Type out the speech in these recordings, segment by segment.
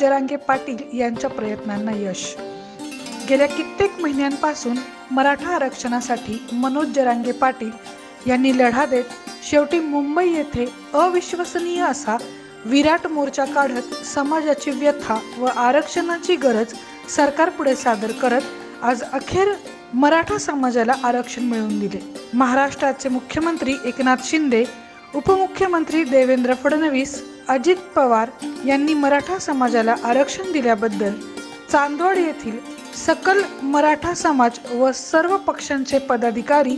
मनोज जरांगे पाटील यांच्या प्रयत्नांना यश. गेल्या कित्येक महिन्यांपासून मराठा आरक्षणासाठी मनोज जरांगे पाटील यांनी लढा देत शेवटी मुंबई येथे अविश्वसनीय असा विराट मोर्चा काढत समाजाची व्यथा व आरक्षणाची गरज सरकारपुढे सादर करत आज अखेर मराठा समाजाला आरक्षण मिळवून दिले. महाराष्ट्राचे मुख्यमंत्री एकनाथ शिंदे उपमुख्यमंत्री देवेंद्र फडणवीस अजित पवार यांनी मराठा समाजाला आरक्षण दिल्याबद्दल चांदवड येथील सकल मराठा समाज व सर्व पक्षांचे पदाधिकारी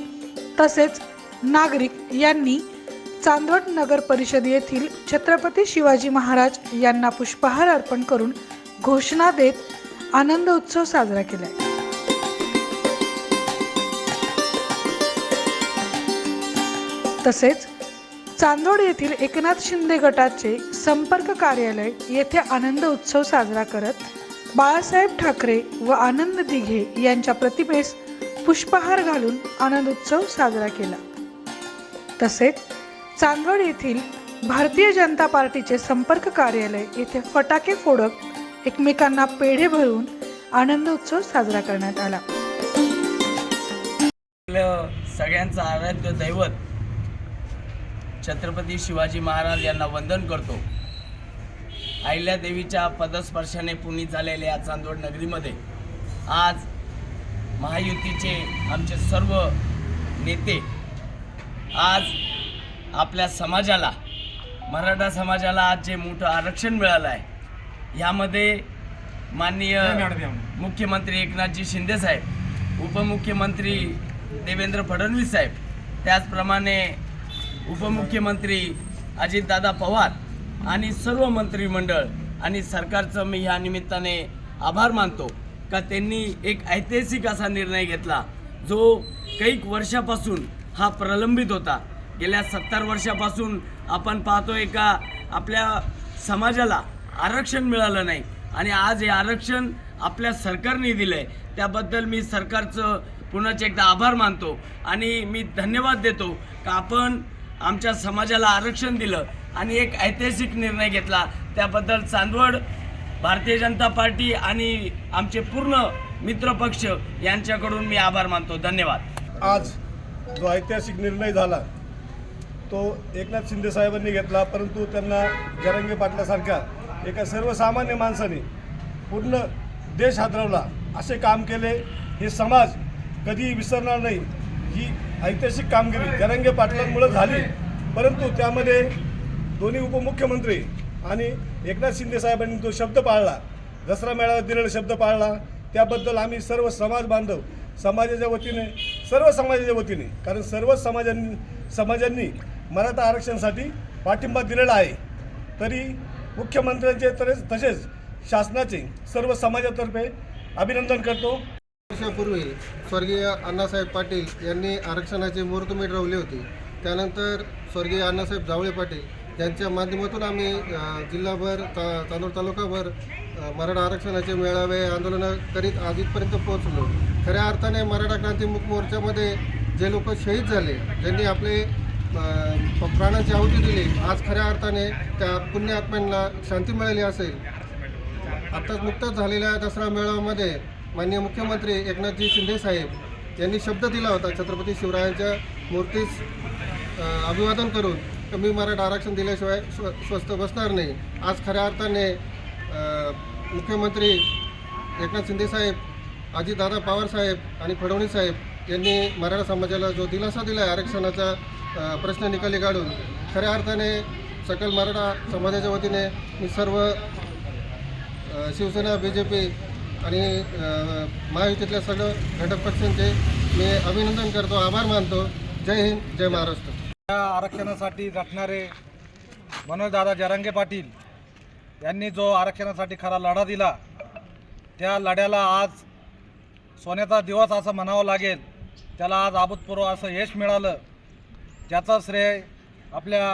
तसेच नागरिक यांनी चांदवड नगर परिषद येथील छत्रपती शिवाजी महाराज यांना पुष्पहार अर्पण करून घोषणा देत आनंद उत्सव साजरा केला तसेच चांदोड येथील एकनाथ शिंदे गटाचे संपर्क कार्यालय येथे आनंद उत्सव साजरा करत बाळासाहेब ठाकरे व आनंद दिघे यांच्या प्रतिमेस पुष्पहार घालून आनंद उत्सव साजरा केला. तसेच चांदवड येथील भारतीय जनता पार्टीचे संपर्क कार्यालय येथे फटाके फोडत एकमेकांना पेढे भरून आनंद उत्सव साजरा करण्यात आला. सगळ्यांचं आराध्य दैवत छत्रपती शिवाजी महाराज यांना वंदन करतो. अहिल्यादेवीच्या पदस्पर्शाने पुनीत झालेल्या या चांदवड नगरीमध्ये आज महायुतीचे आमचे सर्व नेते आज आपल्या समाजाला मराठा समाजाला आज जे मोठं आरक्षण मिळालं आहे यामध्ये माननीय मुख्यमंत्री एकनाथजी शिंदे साहेब उपमुख्यमंत्री देवेंद्र फडणवीस साहेब त्याचप्रमाणे उपमुख्यमंत्री अजितदादा पवार आणि सर्व मंत्रिमंडळ आणि सरकारचं मी ह्या निमित्ताने आभार मानतो का त्यांनी एक ऐतिहासिक असा निर्णय घेतला जो कैक वर्षापासून हा प्रलंबित होता. गेल्या सत्तर वर्षापासून आपण पाहतोय का आपल्या समाजाला आरक्षण मिळालं नाही आणि आज हे आरक्षण आपल्या सरकारने दिलं आहे त्याबद्दल मी सरकारचं पुन्हा एकदा आभार मानतो आणि मी धन्यवाद देतो का आपण आमच्या समाजाला आरक्षण दिलं आणि एक ऐतिहासिक निर्णय घेतला. त्याबद्दल चांदवड भारतीय जनता पार्टी आणि आमचे पूर्ण मित्रपक्ष यांच्याकडून मी आभार मानतो. धन्यवाद. आज जो ऐतिहासिक निर्णय झाला तो एकनाथ शिंदे साहेबांनी घेतला परंतु त्यांना जरंगे पाटलासारख्या एका सर्वसामान्य माणसाने पूर्ण देश हादरवला. असे काम केले. हे समाज कधीही विसरणार नाही. ही ऐतिहासिक कामगिरी जरंगे पाटलांमुळे झाली. परंतु त्यामध्ये दोन्ही उपमुख्यमंत्री आणि एकनाथ शिंदे साहेबांनी जो शब्द पाळला दसरा मेळाव्यात दिलेला शब्द पाळला त्याबद्दल आम्ही सर्व समाज बांधव समाजाच्या वतीने सर्व समाजाच्या वतीने कारण सर्व समाजांनी समाजांनी मराठा आरक्षणासाठी पाठिंबा दिलेला आहे. तरी मुख्यमंत्र्यांचे तरे तसेच शासनाचे सर्व समाजातर्फे अभिनंदन करतो. वर्षापूर्वी स्वर्गीय अण्णासाहेब पाटील यांनी आरक्षणाची मुहूर्तमेढ मिळवले होती. त्यानंतर स्वर्गीय अण्णासाहेब जावळे पाटील यांच्या माध्यमातून आम्ही जिल्हाभर ता तांदूळ तालुकाभर मराठा आरक्षणाचे मेळावे आंदोलनं करीत आज इथपर्यंत पोहोचलो. खऱ्या अर्थाने मराठा क्रांती मुक मोर्चामध्ये जे लोक शहीद झाले ज्यांनी आपले प्राणांची प्राणाची आहुती दिली आज खऱ्या अर्थाने त्या पुण्यात्म्यांना शांती मिळाली असेल. आत्ताच नुकताच झालेल्या दसरा मेळाव्यामध्ये माननीय मुख्यमंत्री एकनाथजी शिंदे साहेब यांनी शब्द दिला होता छत्रपती शिवरायांच्या मूर्तीस अभिवादन करून कमी मराठा आरक्षण दिल्याशिवाय स्व स्वस्त बसणार नाही. आज खऱ्या अर्थाने मुख्यमंत्री एकनाथ शिंदे साहेब अजितदादा पवार साहेब आणि फडणवीस साहेब यांनी मराठा समाजाला जो दिलासा दिला आहे आरक्षणाचा प्रश्न निकाली काढून खऱ्या अर्थाने सकल मराठा समाजाच्या वतीने मी सर्व शिवसेना बी जे पी आणि महायुतीतल्या सगळं घटक पक्षांचे मी अभिनंदन करतो आभार मानतो. जय हिंद जय महाराष्ट्र. या आरक्षणासाठी झटणारे मनोजदादा जरांगे पाटील यांनी जो आरक्षणासाठी खरा लढा दिला त्या लढ्याला आज सोन्याचा दिवस असं म्हणावं लागेल. त्याला आज अभूतपूर्व असं यश मिळालं. ज्याचं श्रेय आपल्या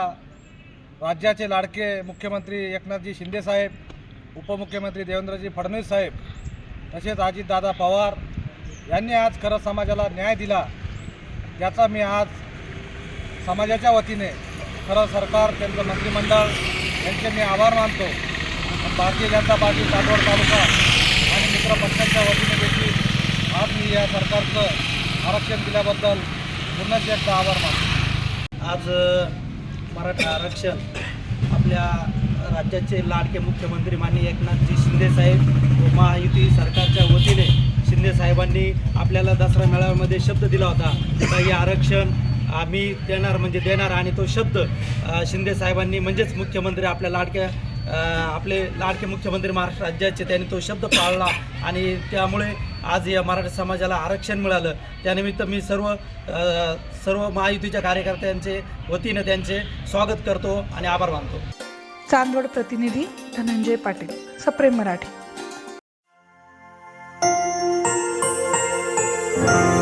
राज्याचे लाडके मुख्यमंत्री एकनाथजी शिंदेसाहेब उपमुख्यमंत्री देवेंद्रजी फडणवीस साहेब तसेच अजितदादा पवार यांनी आज खरं समाजाला न्याय दिला. याचा मी आज समाजाच्या वतीने खरं सरकार त्यांचं मंत्रिमंडळ यांचे मी आभार मानतो. भारतीय जनता पार्टी चांदवड तालुका आणि मित्र पक्षांच्या वतीने देखील आज मी या सरकारचं आरक्षण दिल्याबद्दल पुन्हा एकदा आभार मानतो. आज मराठा आरक्षण आपल्या राज्याचे लाडके मुख्यमंत्री माननीय एकनाथजी शिंदेसाहेब महायुती सरकारच्या वतीने शिंदे साहेबांनी आपल्याला दसरा मेळाव्यामध्ये शब्द दिला होता. का हे आरक्षण आम्ही देणार म्हणजे देणार आणि तो शब्द शिंदे साहेबांनी म्हणजेच मुख्यमंत्री आपल्या लाडक्या आपले लाडके मुख्यमंत्री महाराष्ट्र राज्याचे त्यांनी तो शब्द पाळला आणि त्यामुळे आज या मराठा समाजाला आरक्षण मिळालं. त्यानिमित्त मी सर्व सर्व महायुतीच्या कार्यकर्त्यांचे वतीनं त्यांचे स्वागत करतो आणि आभार मानतो. चांदवड प्रतिनिधी धनंजय पाटील सप्रेम मराठी. Bye.